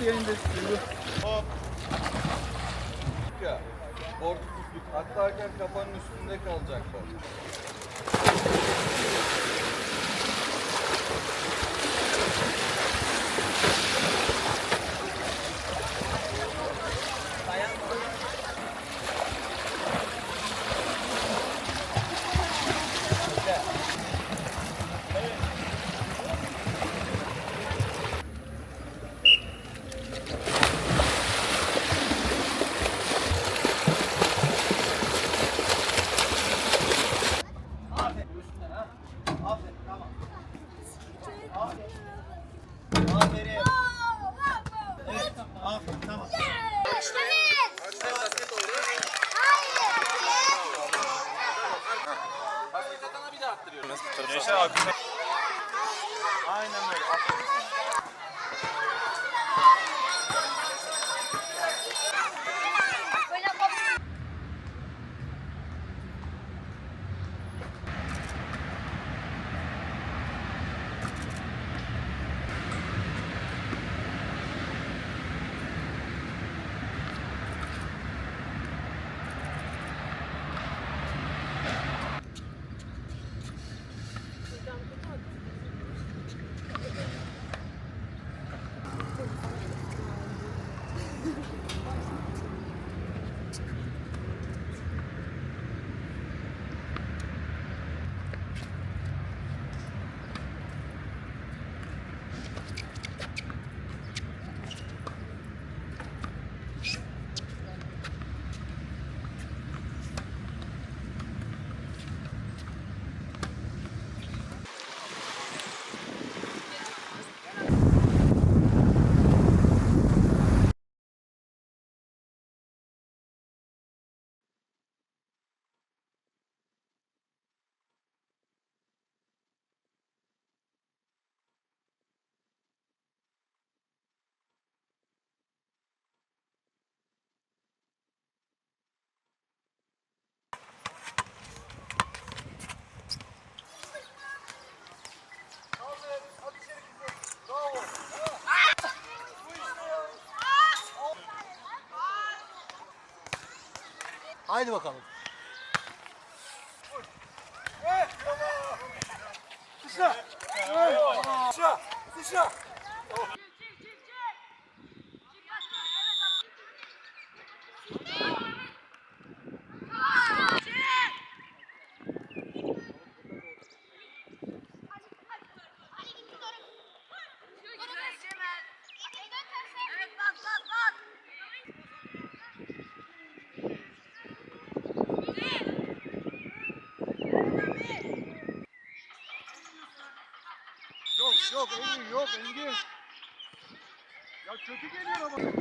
indir. Duygu. Hop. Ya. Korkusuzluk. Atlarken kafanın üstünde kalacaklar. Aferin Ciao. Haydi bakalım. Evet bak bak bak. Yok Engin yok Engin. Ya kötü geliyor ama.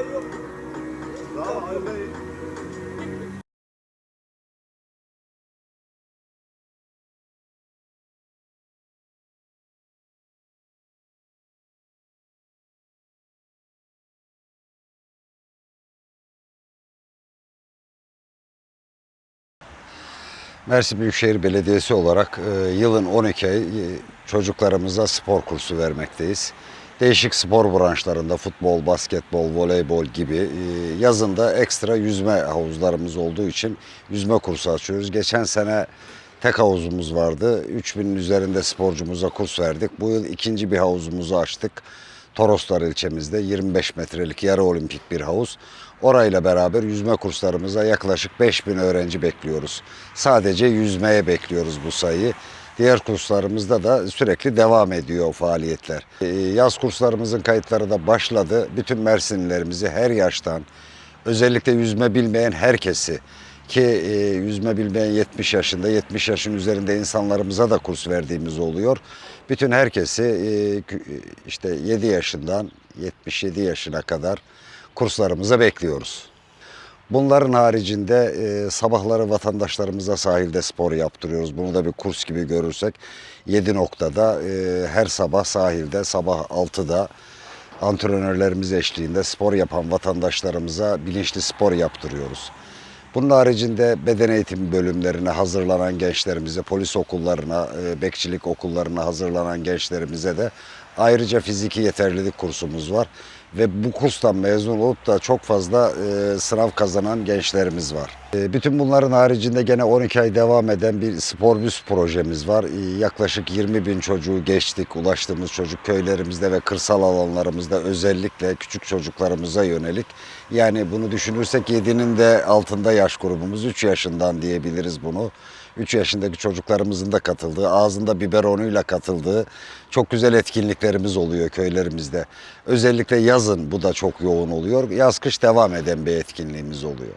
Bey. Mersin Büyükşehir Belediyesi olarak e, yılın 12 ay e, çocuklarımıza spor kursu vermekteyiz. Değişik spor branşlarında futbol, basketbol, voleybol gibi e, yazında ekstra yüzme havuzlarımız olduğu için yüzme kursu açıyoruz. Geçen sene tek havuzumuz vardı. 3000'in üzerinde sporcumuza kurs verdik. Bu yıl ikinci bir havuzumuzu açtık. Toroslar ilçemizde 25 metrelik yarı olimpik bir havuz. Orayla beraber yüzme kurslarımıza yaklaşık 5000 öğrenci bekliyoruz. Sadece yüzmeye bekliyoruz bu sayıyı. Diğer kurslarımızda da sürekli devam ediyor faaliyetler. Ee, Yaz kurslarımızın kayıtları da başladı. Bütün Mersinlilerimizi her yaştan özellikle yüzme bilmeyen herkesi ki e, yüzme bilmeyen 70 yaşında 70 yaşın üzerinde insanlarımıza da kurs verdiğimiz oluyor. Bütün herkesi e, kü- işte 7 yaşından 77 yaşına kadar kurslarımıza bekliyoruz. Bunların haricinde e, sabahları vatandaşlarımıza sahilde spor yaptırıyoruz. Bunu da bir kurs gibi görürsek 7 noktada e, her sabah sahilde sabah 6'da antrenörlerimiz eşliğinde spor yapan vatandaşlarımıza bilinçli spor yaptırıyoruz. Bunun haricinde beden eğitimi bölümlerine hazırlanan gençlerimize, polis okullarına, e, bekçilik okullarına hazırlanan gençlerimize de ayrıca fiziki yeterlilik kursumuz var. Ve bu kurstan mezun olup da çok fazla e, sınav kazanan gençlerimiz var. E, bütün bunların haricinde gene 12 ay devam eden bir spor büs projemiz var. E, yaklaşık 20 bin çocuğu geçtik. Ulaştığımız çocuk köylerimizde ve kırsal alanlarımızda özellikle küçük çocuklarımıza yönelik. Yani bunu düşünürsek 7'nin de altında yaş grubumuz 3 yaşından diyebiliriz bunu. 3 yaşındaki çocuklarımızın da katıldığı, ağzında biberonuyla katıldığı çok güzel etkinliklerimiz oluyor köylerimizde. Özellikle yazın bu da çok yoğun oluyor. Yaz kış devam eden bir etkinliğimiz oluyor.